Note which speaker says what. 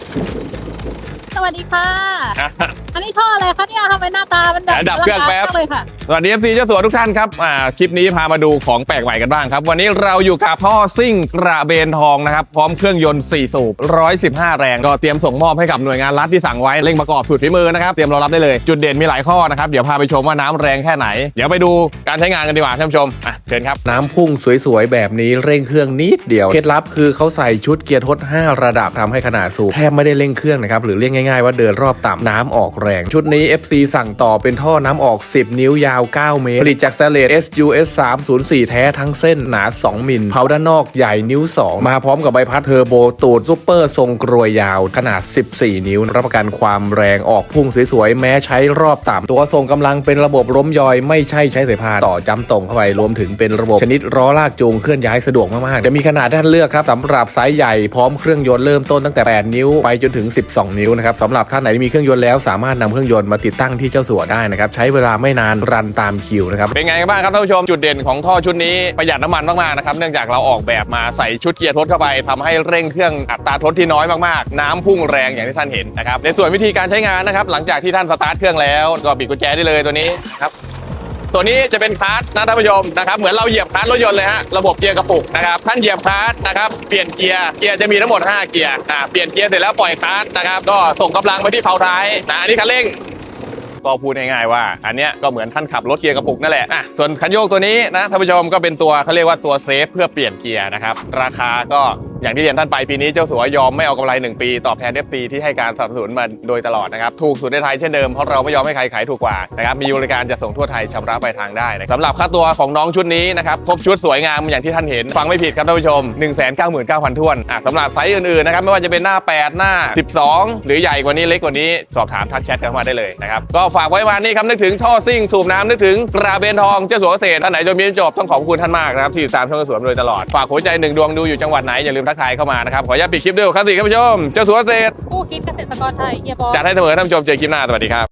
Speaker 1: Thank you. สวัสดีค่ะ อันนี้ท่ออะไรคะเนี่ยทำไมหน้าตามันแบบ
Speaker 2: ดับเครื่องแป๊บ
Speaker 1: ลักเลยค่ะ
Speaker 2: สวัสดี FC เจ้าสัวทุกท่านครับอ่าคลิปนี้พามาดูของแปลกใหม่กันบ้างครับ วันนี้เราอยู่กับท่อซิ่งกระเบนทองนะครับ พร้อมเครื่องยนต์ 4 สูบ 115 แรง ก็เตรียมส่งมอบให้กับหน่วยงานรัฐที่สั่งไว้เร่งประกอบสุดฝีมือนะครับ เตรียมรองรับได้เลย จุดเด่นมีหลายข้อนะครับ เดี๋ยวพาไปชมว่าน้ำแรงแค่ไหน เดี๋ยวไปดูการใช้งานกันดีกว่าท่านผู้ชมอะเชิญครับ
Speaker 3: น้ำพุ่งสวยๆ แบบนี้เร่งเครื่องนิดเดียว เคล็ดลับคือเขาใส่ชุดเกียร์ทด 5 ระดับทำให้ขนาดสูบแทบไม่ได้เร่งเครื่องนะครับหรือเรียกง่ายๆง่ายว่าเดินรอบต่ำน้ำออกแรง ชุดนี้ FC สั่งต่อเป็นท่อน้ำออก 10 นิ้วยาว 9 เมตร ผลิตจากสเลต SUS 304 แท้ทั้งเส้นหนา 2 มิลเผาด้านนอกใหญ่นิ้ว 2 มาพร้อมกับใบพัดเทอร์โบตูดซุปเปอร์ทรงกรวยยาวขนาด 14 นิ้ว รับประกันความแรงออกพุ่งสวยๆ แม้ใช้รอบต่ำตัวส่งกำลังเป็นระบบล้มยอยไม่ใช่ใช้สายพานต่อจำตรงเข้าไปรวมถึงเป็นระบบชนิดล้อลากจูงเคลื่อนย้ายสะดวกมากๆจะมีขนาดให้ท่านเลือกครับสำหรับไซส์ใหญ่พร้อมเครื่องยนต์เริ่มต้นตั้งแต่ 8 นิ้วไปจนถึง 12 นิ้วนะครับสำหรับท่านไหนที่มีเครื่องยนต์แล้วสามารถนำเครื่องยนต์มาติดตั้งที่เจ้าสัวได้นะครับใช้เวลาไม่นานรันตามคิวนะครับ
Speaker 2: เป็นไงกันบ้างครับท่านผู้ชมจุดเด่นของท่อชุดนี้ประหยัดน้ำมันมากๆนะครับเนื่องจากเราออกแบบมาใส่ชุดเกียร์ทดเข้าไปทำให้เร่งเครื่องอัตราทดที่น้อยมากๆ น้ำพุ่งแรงอย่างที่ท่านเห็นนะครับในส่วนวิธีการใช้งานนะครับหลังจากที่ท่านสตาร์ทเครื่องแล้วก็บิดกุญแจได้เลยตัวนี้ครับ ตัวนี้จะเป็นคลัสนะท่านผู้ชมนะครับเหมือนเราเหยียบคลัสรถยนต์เลยฮะระบบเกียร์กระปุกนะครับท่านเหยียบคลัสนะครับเปลี่ยนเกียร์เกียร์จะมีทั้งหมด 5 เกียร์อ่าเปลี่ยนเกียร์เสร็จแล้วปล่อยคลัสนะครับก็ส่งกำลังไปที่เพลาท้ายนะอันนี้คันเร่งก็พูดง่ายๆว่า อันเนี้ยก็เหมือนท่านขับรถเกียร์กระปุกนั่นแหละอะส่วนคันโยกตัวนี้นะท่านผู้ชมก็เป็นตัวเขาเรียกว่าตัวเซฟเพื่อเปลี่ยนเกียร์นะครับราคาก็ อย่างที่เรียนท่านไปปีนี้เจ้าสัวยอมไม่เอากำไร 1 ปี ตอบแทน FP ที่ให้การสนับสนุนมาโดยตลอดนะครับถูกสุดในไทยเช่นเดิมเพราะเราไม่ยอมให้ใครขายถูกกว่านะครับมีบริการจะส่งทั่วไทยชำระปลายทางได้นะสำหรับค่าตัวของน้องชุดนี้นะครับครบชุดสวยงามอย่างที่ท่านเห็นฟังไม่ผิดครับท่านผู้ชม 1 9 9 0 0 0ท้วนอะสำหรับไซส์อื่นๆนะครับไม่ว่าจะเป็นหน้า 8 หน้า 12 หรือใหญ่กว่านี้เล็กกว่านี้สอบถามทักแชทกันเข้ามาได้เลยนะครับก็ฝากไว้วันนี้ครับนึกถึงท่อซิ่งสูบน้ำนึกถึงกระเบนทองเจ้าสัวเกษตรท่านไหนจนมีจบต้องขอบคุณท่านมากนะครับที่ตามช่องสวมาโดยตลอดฝากหัวใจหนึ่งดวงดูอยู่จังหวัดไหนอย่าลืมทักทายเข้ามานะครับ ขออนุญาตปิดคลิปด้วยครับสี่ท่านผู้ชม เจ้าสัวเกษตร
Speaker 1: ผู้คิดเกษตรกรไทยเฮียบอย
Speaker 2: จัดให้เสมอท่านผู้ชมเจอคลิปหน้า สวัสดีครับ